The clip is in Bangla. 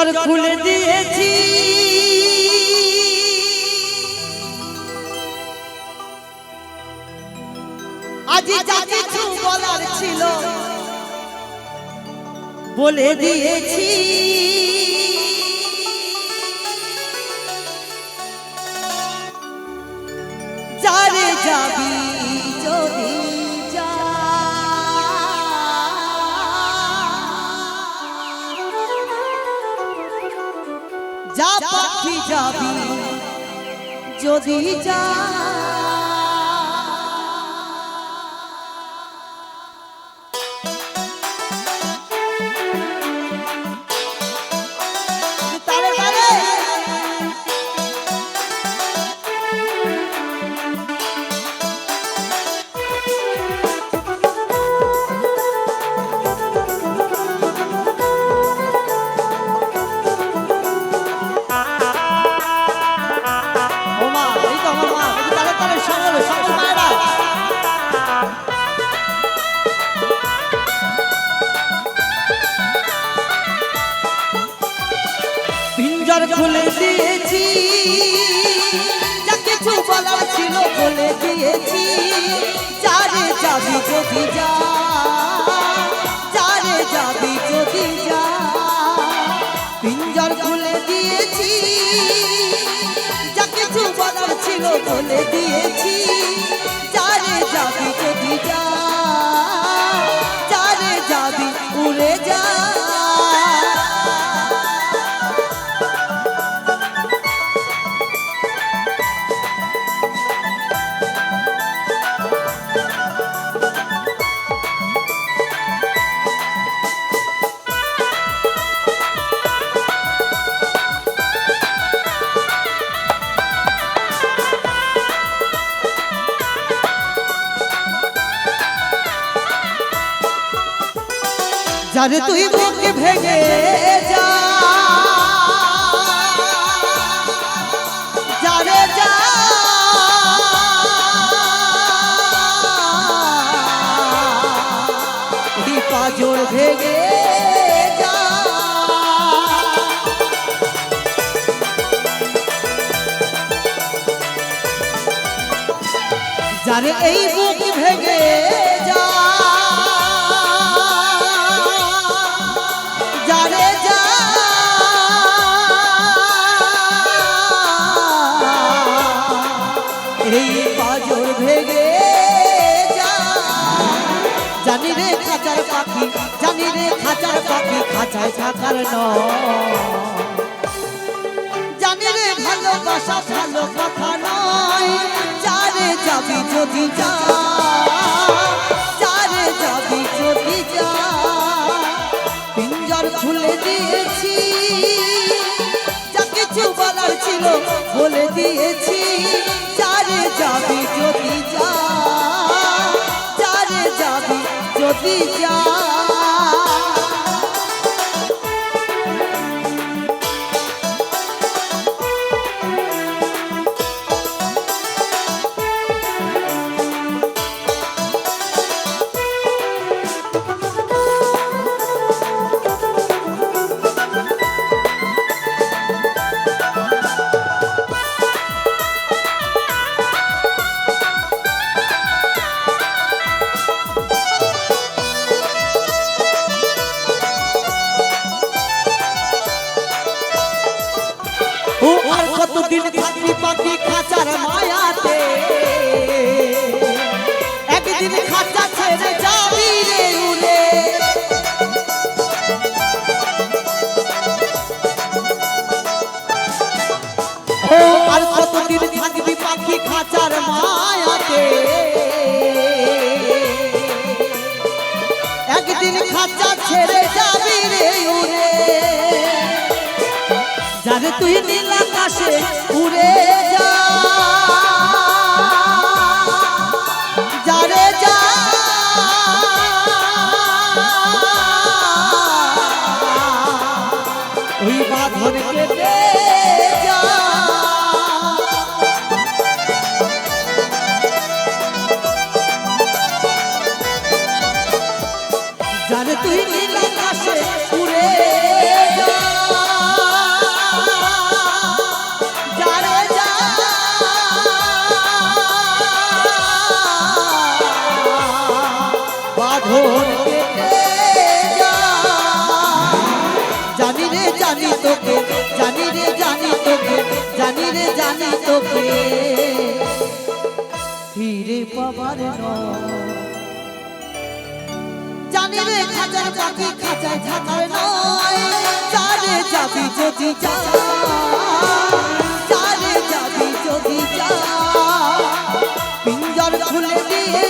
পিঞ্জর খুলে দিয়েছি। আজি যা কিছু বলার ছিল বলে দিয়েছি। যা পাখি যাবি যদি যা খুলে দিয়েছি। যা কিছু বলার ছিল বলে দিয়েছি। যারে যাবি যদি যা, যারে যাবি যদি যা। পিঞ্জর খুলে দিয়েছি। যা কিছু বলার ছিল বলে দিয়েছি। যারে যাবি যদি যা, যারে যাবি উড়ে যা। যারে তুই বুকে ভেঙে যা যারে যা এই পাজর ভেঙে যা যারে এই খাঁচায় থাকার জানি রে ভালোবাসা ভালো কথা নয়। যারে যাবি যদি যা, যারে যাবি যদি যা, পিঞ্জর খুলে দিয়েছি। যা কিছু বলার ছিল বলে দিয়েছি। যারে যাবি যদি যা, যারে যাবি যদি যা। কতদিন থাকবি পাখি খাঁচার মায়াতে। একদিন খাঁচা ছেড়ে যাবি রে উড়ে। আর কতদিন থাকবি পাখি খাঁচার মায়াতে? একদিন খাঁচা ছেড়ে যাবি রে উড়ে। যারে তুই আকাশে উড়ে জানি তোকে, জানি রে, জানি তোকে, জানি রে, জানি তোকে। ফিরে পাবার জানি রে, খাঁচার পাখি খাঁচায় ঝাঁকার নয়। চারে যাবি যদি যা চারে যাবি যদি যা। পিঞ্জর খুলে দিয়ে